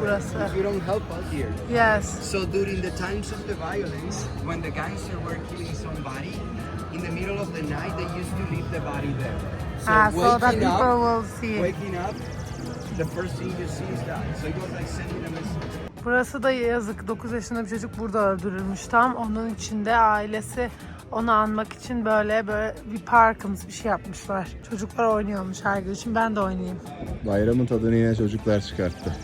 burası. If you don't help us here. Yes. So during the times of the violence, when the gangsters were killing somebody, in the middle of the night they used to leave the body there. So Ah, so that people up, will see. waking up, the first thing you see is that. So it was like sending a message. Burası da yazık. 9 yaşında bir çocuk burada öldürülmüş tam. Onun içinde ailesi onu anmak için böyle böyle bir parkımız bir şey yapmışlar. Çocuklar oynuyormuş her gün. Şimdi ben de oynayayım. Bayramın tadını yine çocuklar çıkarttı.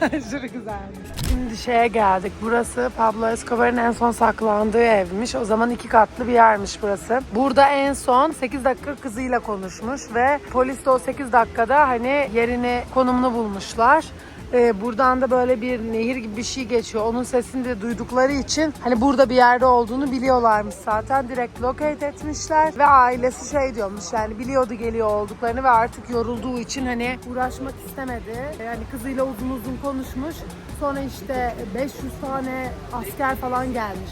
Aşırı güzelmiş. Şimdi şeye geldik. Burası Pablo Escobar'ın en son saklandığı evmiş. O zaman iki katlı bir yermiş burası. Burada en son 8 dakika kızıyla konuşmuş ve polis de o 8 dakikada hani yerini, konumunu bulmuşlar. Ee, buradan da böyle bir nehir gibi bir şey geçiyor. Onun sesini de duydukları için hani burada bir yerde olduğunu biliyorlarmış zaten. Direkt locate etmişler ve ailesi şey diyormuş yani biliyordu geliyor olduklarını ve artık yorulduğu için hani uğraşmak istemedi. Yani kızıyla uzun uzun konuşmuş. Sonra işte 500 tane asker falan gelmiş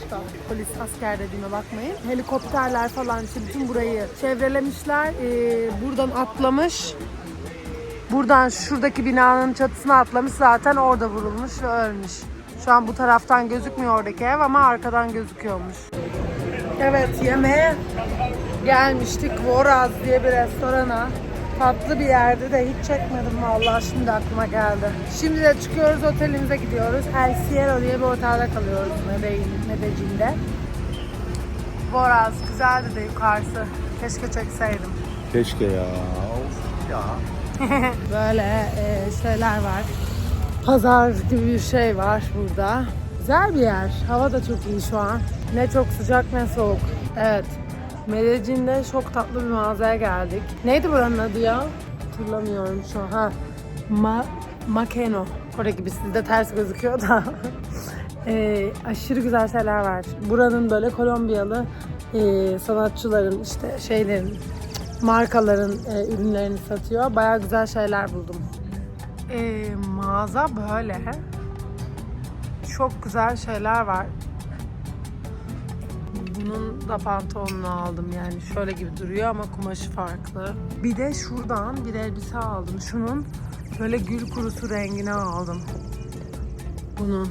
polis asker dediğime bakmayın. Helikopterler falan işte bütün burayı çevrelemişler. Ee, buradan atlamış. Buradan şuradaki binanın çatısına atlamış zaten orada vurulmuş ve ölmüş. Şu an bu taraftan gözükmüyor oradaki ev ama arkadan gözüküyormuş. Evet yemeğe gelmiştik. Voraz diye bir restorana. Tatlı bir yerde de hiç çekmedim vallahi şimdi aklıma geldi. Şimdi de çıkıyoruz otelimize gidiyoruz. El Cielo diye bir otelde kalıyoruz Medellin, Medellin'de. Voraz güzeldi de yukarısı. Keşke çekseydim. Keşke ya. Of ya. Böyle e, şeyler var. Pazar gibi bir şey var burada. Güzel bir yer. Hava da çok iyi şu an. Ne çok sıcak ne soğuk. Evet. Medellin'de çok tatlı bir mağazaya geldik. Neydi buranın adı ya? Hatırlamıyorum şu an. Ha. Ma Makeno. Orada gibi sizde ters gözüküyor da. E, aşırı güzel şeyler var. Buranın böyle Kolombiyalı e, sanatçıların işte şeylerin markaların e, ürünlerini satıyor. Bayağı güzel şeyler buldum. E, mağaza böyle. Çok güzel şeyler var. Bunun da pantolonunu aldım yani şöyle gibi duruyor ama kumaşı farklı. Bir de şuradan bir elbise aldım. Şunun böyle gül kurusu rengini aldım. Bunun.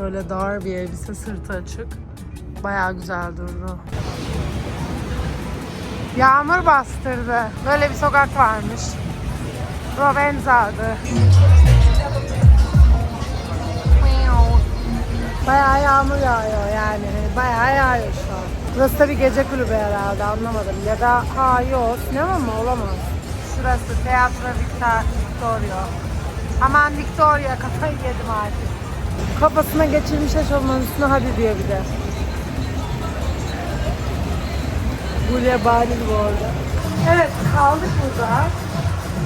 Böyle dar bir elbise sırtı açık. Bayağı güzel durdu. Yağmur bastırdı. Böyle bir sokak varmış. Rovenza adı. Bayağı yağmur yağıyor yani. Bayağı yağıyor şu an. Burası da bir gece kulübü herhalde anlamadım. Ya da ha yok sinema mı olamaz. Şurası Teatro Victor, Victoria. Aman Victoria kafayı yedim artık. Kafasına geçirmiş eşofmanın üstüne hadi diyor bir de. Buraya bari bu arada. Evet kaldık burada.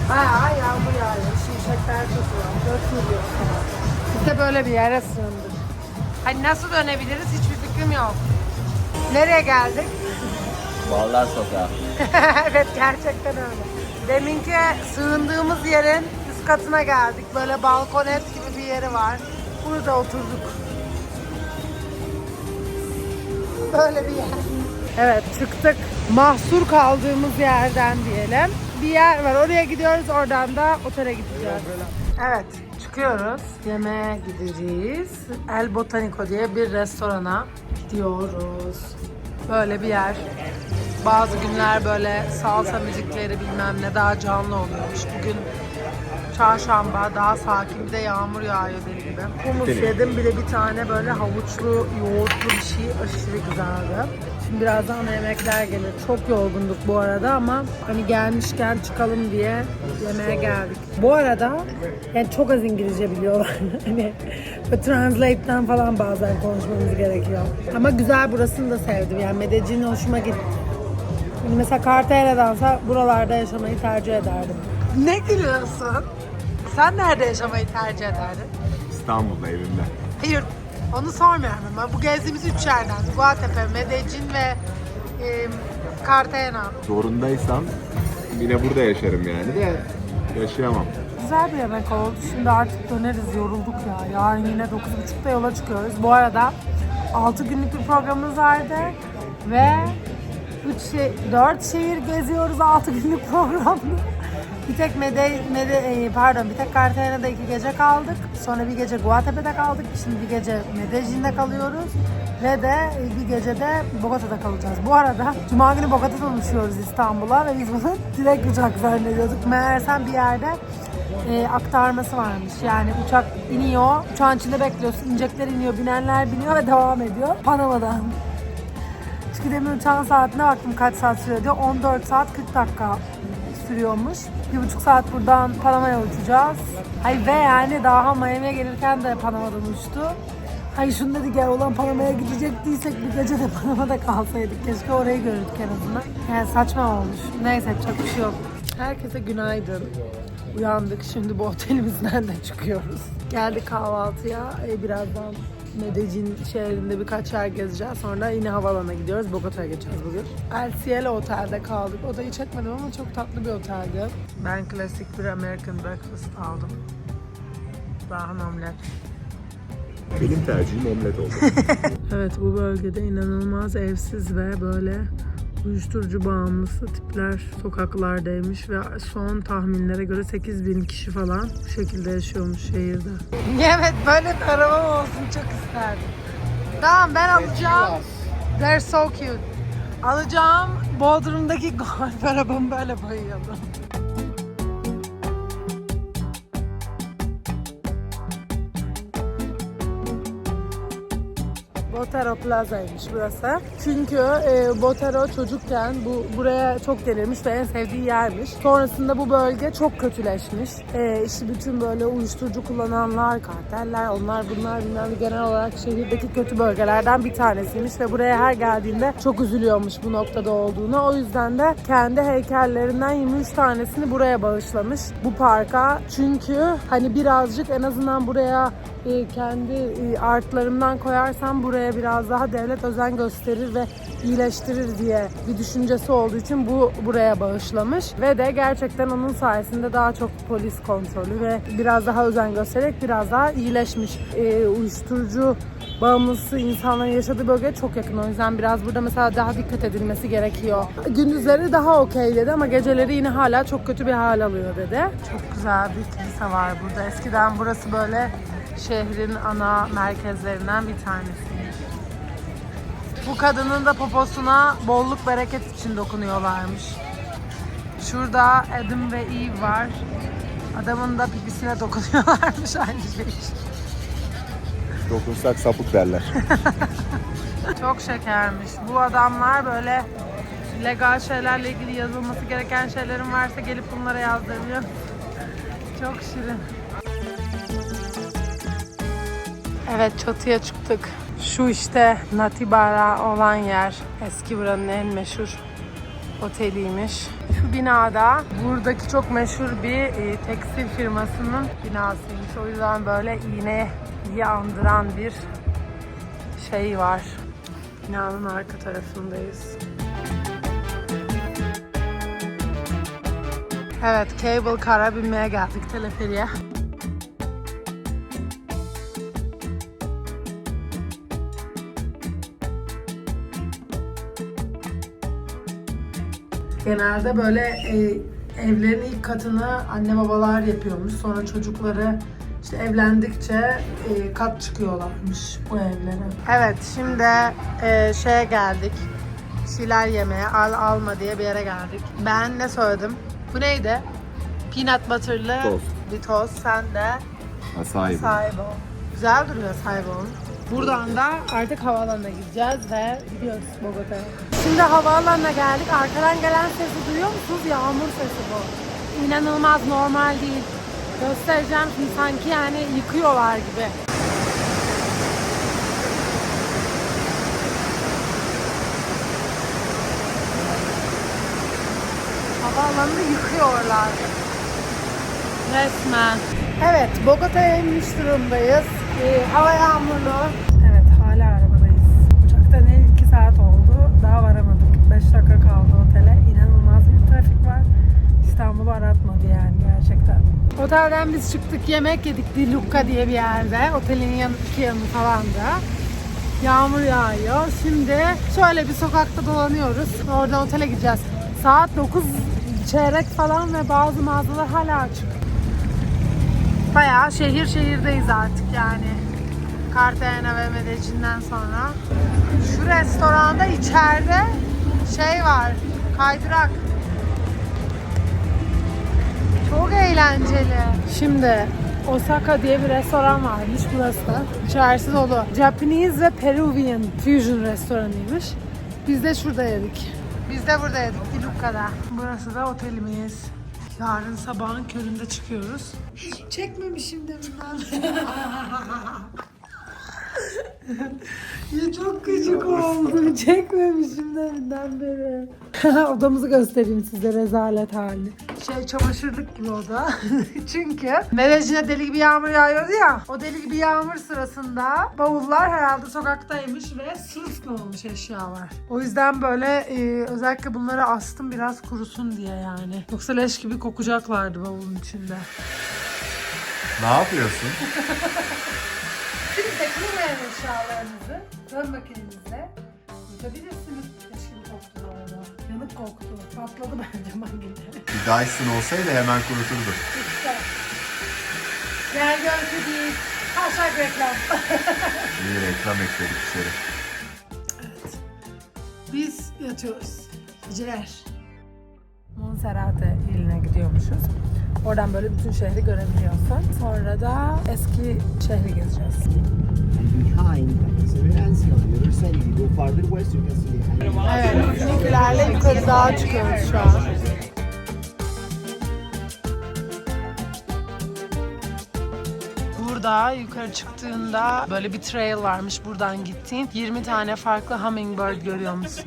Bayağı yağmur yağıyor. Şimşekler çakıyor. Dökülüyor falan. Biz de böyle bir yere sığındık. Hani nasıl dönebiliriz hiçbir fikrim yok. Nereye geldik? Ballar sokağı. evet gerçekten öyle. Deminki sığındığımız yerin üst katına geldik. Böyle balkonet gibi bir yeri var. Burada oturduk. Böyle bir yer. Evet çıktık. Mahsur kaldığımız yerden diyelim. Bir yer var oraya gidiyoruz oradan da otele gideceğiz. Evet çıkıyoruz. Yemeğe gideceğiz. El Botanico diye bir restorana gidiyoruz. Böyle bir yer. Bazı günler böyle salsa müzikleri bilmem ne daha canlı oluyormuş. Bugün çarşamba daha sakin bir de yağmur yağıyor deli gibi. Humus yedim bir de bir tane böyle havuçlu yoğurtlu bir şey aşırı güzeldi. Şimdi birazdan yemekler gelir. Çok yorgunduk bu arada ama hani gelmişken çıkalım diye yemeğe geldik. Bu arada yani çok az İngilizce biliyorlar. hani böyle translate'den falan bazen konuşmamız gerekiyor. Ama güzel burasını da sevdim. Yani Medellin hoşuma gitti. Hani mesela Cartagena'dansa buralarda yaşamayı tercih ederdim. Ne gülüyorsun? Sen nerede yaşamayı tercih ederdin? İstanbul'da evimde. Hayır, onu sormuyorum ama bu gezdiğimiz üç yerden Guatepe, Medellin ve e, Cartagena. Zorundaysam yine burada yaşarım yani de yaşayamam. Güzel bir yemek oldu. Şimdi artık döneriz, yorulduk ya. Yarın yine 9.30'da yola çıkıyoruz. Bu arada 6 günlük bir programımız vardı ve 3 şey, 4 şehir geziyoruz 6 günlük programda. Bir tek Mede, Mede e, pardon bir tek Cartagena'da iki gece kaldık. Sonra bir gece Guatepe'de kaldık. Şimdi bir gece Medellin'de kalıyoruz. Ve de e, bir gece de Bogota'da kalacağız. Bu arada Cuma günü Bogota'dan uçuyoruz İstanbul'a ve biz bunu direkt uçak zannediyorduk. Meğersem bir yerde e, aktarması varmış. Yani uçak iniyor, uçağın içinde bekliyorsun. İnecekler iniyor, binenler biniyor ve devam ediyor. Panama'dan. Çünkü demin uçağın saatine baktım kaç saat sürüyor diyor. 14 saat 40 dakika sürüyormuş. Bir buçuk saat buradan Panama'ya uçacağız. Hay ve yani daha Miami'ye gelirken de Panama'dan uçtu. Hay şunu dedik ya olan Panama'ya gidecektiysek bir gece de Panama'da kalsaydık. Keşke orayı görürdük en azından. Yani saçma olmuş. Neyse yapacak bir şey yok. Herkese günaydın. Uyandık. Şimdi bu otelimizden de çıkıyoruz. Geldik kahvaltıya. Ee, birazdan Medellin şehrinde birkaç yer gezeceğiz. Sonra yine havaalanına gidiyoruz. Bogota'ya geçeceğiz bugün. El Cielo Otel'de kaldık. Odayı çekmedim ama çok tatlı bir oteldi. Ben klasik bir American breakfast aldım. Rahman omlet. Benim tercihim omlet oldu. Evet bu bölgede inanılmaz evsiz ve böyle uyuşturucu bağımlısı tipler sokaklardaymış ve son tahminlere göre 8 bin kişi falan bu şekilde yaşıyormuş şehirde. Evet böyle bir arabam olsun çok isterdim. Tamam ben alacağım. They're so cute. Alacağım Bodrum'daki golf arabamı böyle bayıldım. Botero Plaza'ymış burası. Çünkü e, Botero çocukken bu buraya çok gelirmiş ve en sevdiği yermiş. Sonrasında bu bölge çok kötüleşmiş. E, işte bütün böyle uyuşturucu kullananlar, karteller, onlar bunlar bilmem ne, genel olarak şehirdeki kötü bölgelerden bir tanesiymiş ve buraya her geldiğinde çok üzülüyormuş bu noktada olduğunu. O yüzden de kendi heykellerinden 23 tanesini buraya bağışlamış bu parka. Çünkü hani birazcık en azından buraya e, kendi e, artlarımdan koyarsam buraya biraz daha devlet özen gösterir ve iyileştirir diye bir düşüncesi olduğu için bu buraya bağışlamış ve de gerçekten onun sayesinde daha çok polis kontrolü ve biraz daha özen göstererek biraz daha iyileşmiş. E, uyuşturucu bağımlısı insanların yaşadığı bölgeye çok yakın. O yüzden biraz burada mesela daha dikkat edilmesi gerekiyor. Gündüzleri daha okey dedi ama geceleri yine hala çok kötü bir hal alıyor dedi. Çok güzel bir kilise var burada. Eskiden burası böyle şehrin ana merkezlerinden bir tanesiymiş. Bu kadının da poposuna bolluk bereket için dokunuyorlarmış. Şurada Adam ve Eve var. Adamın da pipisine dokunuyorlarmış aynı şey. Dokunsak sapık derler. Çok şekermiş. Bu adamlar böyle legal şeylerle ilgili yazılması gereken şeylerin varsa gelip bunlara yazdırıyor. Çok şirin. Evet çatıya çıktık. Şu işte Natibara olan yer. Eski buranın en meşhur oteliymiş. Şu binada buradaki çok meşhur bir e, tekstil firmasının binasıymış. O yüzden böyle iğneyi andıran bir şey var. Binanın arka tarafındayız. Evet, cable car'a binmeye geldik teleferiye. Genelde böyle e, evlerin ilk katını anne babalar yapıyormuş. Sonra çocukları işte evlendikçe e, kat çıkıyorlarmış bu evlere. Evet şimdi e, şeye geldik. Bir şeyler yemeye al alma diye bir yere geldik. Ben ne söyledim? Bu neydi? Peanut butter'lı Tost. bir tost. Sen de sahibi. Saibo. Güzel duruyor Saibo'nun. Buradan da artık havaalanına gideceğiz ve gidiyoruz Bogota'ya. Şimdi havaalanına geldik. Arkadan gelen sesi duyuyor musunuz? Yağmur sesi bu. İnanılmaz normal değil. Göstereceğim şimdi sanki yani yıkıyorlar gibi. Havaalanını yıkıyorlar. Resmen. Evet, Bogota'ya inmiş durumdayız. Ee, hava yağmurlu. Evet, hala arabadayız. Uçaktan en 2 saat oldu. Daha varamadık. 5 dakika kaldı otele. İnanılmaz bir trafik var. İstanbul'u aratmadı yani gerçekten. Otelden biz çıktık, yemek yedik Di Lucca diye bir yerde. Otelin yan, iki yanı falan da. Yağmur yağıyor. Şimdi şöyle bir sokakta dolanıyoruz. Oradan otele gideceğiz. Saat 9 çeyrek falan ve bazı mağazalar hala açık. Bayağı şehir şehirdeyiz artık yani. Cartagena ve Medellin'den sonra. Şu restoranda içeride şey var. Kaydırak. Çok eğlenceli. Şimdi Osaka diye bir restoran varmış burası. İçerisi dolu. Japanese ve Peruvian fusion restoranıymış. Biz de şurada yedik. Biz de burada yedik Dilukka'da. Burası da otelimiz. Yarın sabahın köründe çıkıyoruz. Çekmemişim deminden. ya çok gıcık oldum. Çekmemişim deminden beri. Odamızı göstereyim size rezalet halini. Şey çamaşırlık gibi oda. Çünkü Medellin'e deli gibi yağmur yağıyordu ya. O deli gibi yağmur sırasında bavullar herhalde sokaktaymış ve sırılsıklam eşyalar. O yüzden böyle e, özellikle bunları astım biraz kurusun diye yani. Yoksa leş gibi kokacaklardı bavulun içinde. Ne yapıyorsun? Kurumayan eşyalarınızı fön makinenizle kurutabilirsiniz. Gibi koktu bu arada. Yanık koktu. Patladı bence makine. Bir Dyson olsaydı hemen kuruturdu. İşte. Gel görüntü değil. Hashtag reklam. İyi reklam ekledik içeri. Biz yatıyoruz. Geceler. Monserrate iline gidiyormuşuz. Oradan böyle bütün şehri görebiliyorsun. Sonra da eski şehri gezeceğiz. Behind Severanza on the other side. If you go farther west, you can see the Evet, bizimkilerle yukarı dağa çıkıyoruz şu an. Burada yukarı çıktığında böyle bir trail varmış buradan gittiğin. 20 tane farklı hummingbird görüyormuşsun.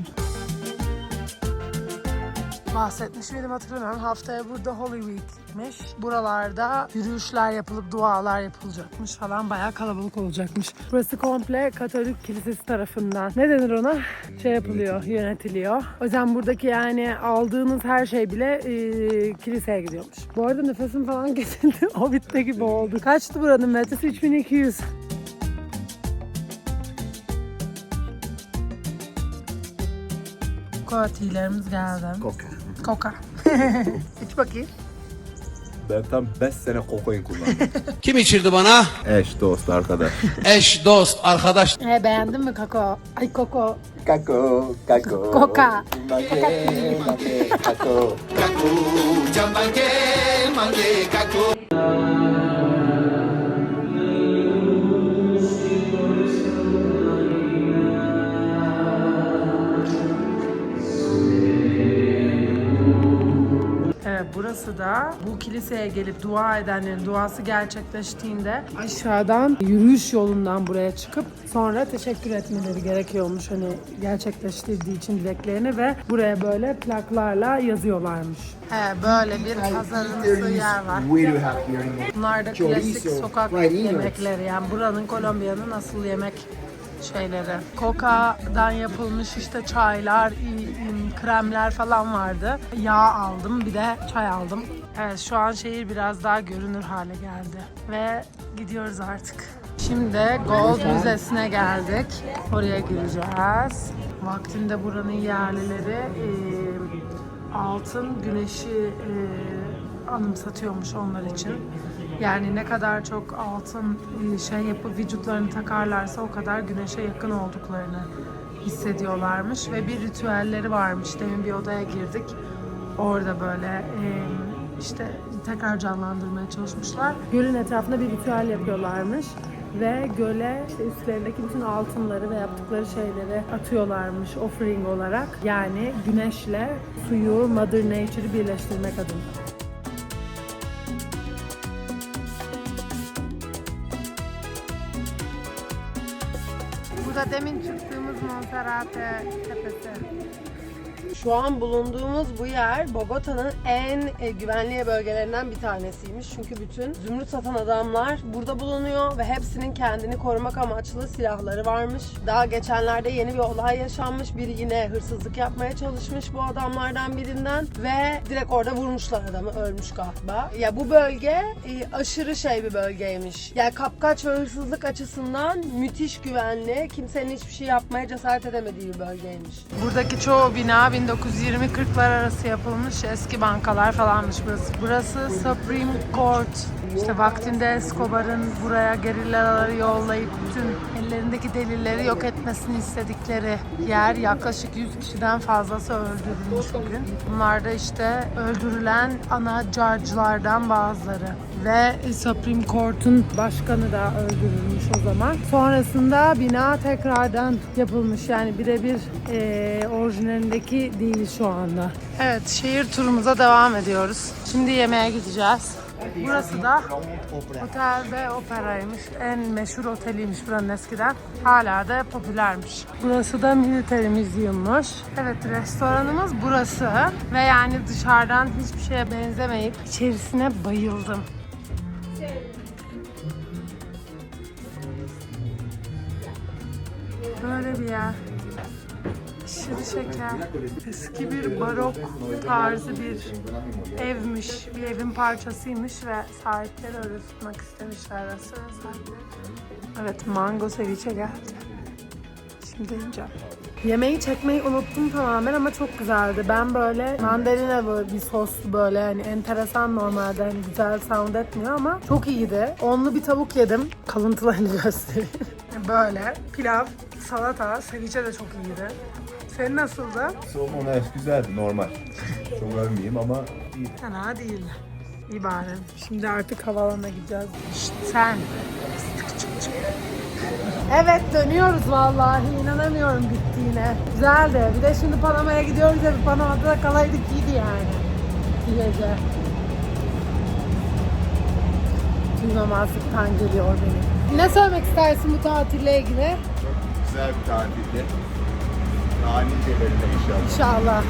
Bahsetmiş miydim hatırlamıyorum. Haftaya burada Holy Week'miş. Buralarda yürüyüşler yapılıp dualar yapılacakmış falan. Bayağı kalabalık olacakmış. Burası komple Katolik Kilisesi tarafından. Ne denir ona? Şey yapılıyor, yönetiliyor. O yüzden buradaki yani aldığınız her şey bile e, kiliseye gidiyormuş. Bu arada nefesim falan kesildi. Hobbit'te gibi oldu. Kaçtı buranın metresi? 3200. Coca tea'lerimiz geldi. Koka. İç bakayım. Ben tam 5 sene kokain kullandım. Kim içirdi bana? Eş, dost, arkadaş. Eş, dost, arkadaş. E, beğendin mi Kako? Ay Koko. Caco, caco. Coca. Mangue, mangue, caco. Evet burası da bu kiliseye gelip dua edenlerin duası gerçekleştiğinde aşağıdan yürüyüş yolundan buraya çıkıp sonra teşekkür etmeleri gerekiyormuş hani gerçekleştirdiği için dileklerini ve buraya böyle plaklarla yazıyorlarmış. He, böyle bir hazırlıklı yer var. Bunlar da klasik sokak yemekleri yani buranın Kolombiya'nın asıl yemek şeyleri. Koka'dan yapılmış işte çaylar, kremler falan vardı. Yağ aldım bir de çay aldım. Evet şu an şehir biraz daha görünür hale geldi. Ve gidiyoruz artık. Şimdi Gold Müzesi'ne geldik. Oraya gireceğiz. Vaktinde buranın yerlileri e, altın güneşi e, anımsatıyormuş onlar için. Yani ne kadar çok altın e, şey yapıp vücutlarını takarlarsa o kadar güneşe yakın olduklarını hissediyorlarmış ve bir ritüelleri varmış. Demin bir odaya girdik. Orada böyle e, işte tekrar canlandırmaya çalışmışlar. Gölün etrafında bir ritüel yapıyorlarmış ve göle işte üstlerindeki bütün altınları ve yaptıkları şeyleri atıyorlarmış offering olarak. Yani güneşle suyu, Mother Nature'ı birleştirmek adına. Bu da demin çıktığımız Monserrate tepesi. Şu an bulunduğumuz bu yer Bogota'nın en e, güvenli bölgelerinden bir tanesiymiş. Çünkü bütün zümrüt satan adamlar burada bulunuyor ve hepsinin kendini korumak amaçlı silahları varmış. Daha geçenlerde yeni bir olay yaşanmış. Biri yine hırsızlık yapmaya çalışmış bu adamlardan birinden ve direkt orada vurmuşlar adamı ölmüş galiba. Ya bu bölge e, aşırı şey bir bölgeymiş. Yani kapkaç ve hırsızlık açısından müthiş güvenli. Kimsenin hiçbir şey yapmaya cesaret edemediği bir bölgeymiş. Buradaki çoğu bina 1920-40'lar arası yapılmış eski bankalar falanmış burası. Burası Supreme Court. İşte vaktinde Escobar'ın buraya gerillaları yollayıp bütün ellerindeki delilleri yok etmesini istedikleri yer yaklaşık 100 kişiden fazlası öldürülmüş bugün. Bunlar da işte öldürülen ana judge'lardan bazıları. Ve Supreme Court'un başkanı da öldürülmüş o zaman. Sonrasında bina tekrardan yapılmış. Yani birebir eee orijinalindeki değil şu anda. Evet şehir turumuza devam ediyoruz. Şimdi yemeğe gideceğiz. Burası da Otel ve Opera'ymış. En meşhur oteliymiş buranın eskiden. Hala da popülermiş. Burası da Military Museum'muş. Evet restoranımız burası. Ve yani dışarıdan hiçbir şeye benzemeyip içerisine bayıldım. Böyle bir yer. Aşırı şeker. Eski bir barok tarzı bir evmiş. Bir evin parçasıymış ve sahipleri öyle tutmak istemişler sahipleri. Evet mango ceviche geldi. Şimdi yiyeceğim. Yemeği çekmeyi unuttum tamamen ama çok güzeldi. Ben böyle mandalina böyle bir sos böyle hani enteresan normalde hani güzel sound etmiyor ama çok iyiydi. Onlu bir tavuk yedim. Kalıntılarını göstereyim. Böyle pilav, salata, ceviche de çok iyiydi. Senin nasıldı? Somon evet güzeldi normal. Çok övmeyeyim ama iyi. Fena değil. İyi bari. Şimdi artık havalanına gideceğiz. Şşt, sen. Evet dönüyoruz vallahi. İnanamıyorum bittiğine. Güzeldi. Bir de şimdi Panama'ya gidiyoruz ya. Panama'da da kalaydık iyiydi yani. Bir gece. Duymamazlıktan geliyor beni. Ne söylemek istersin bu tatille ilgili? Güzel bir tatildi. Daha nicelerine inşallah. İnşallah.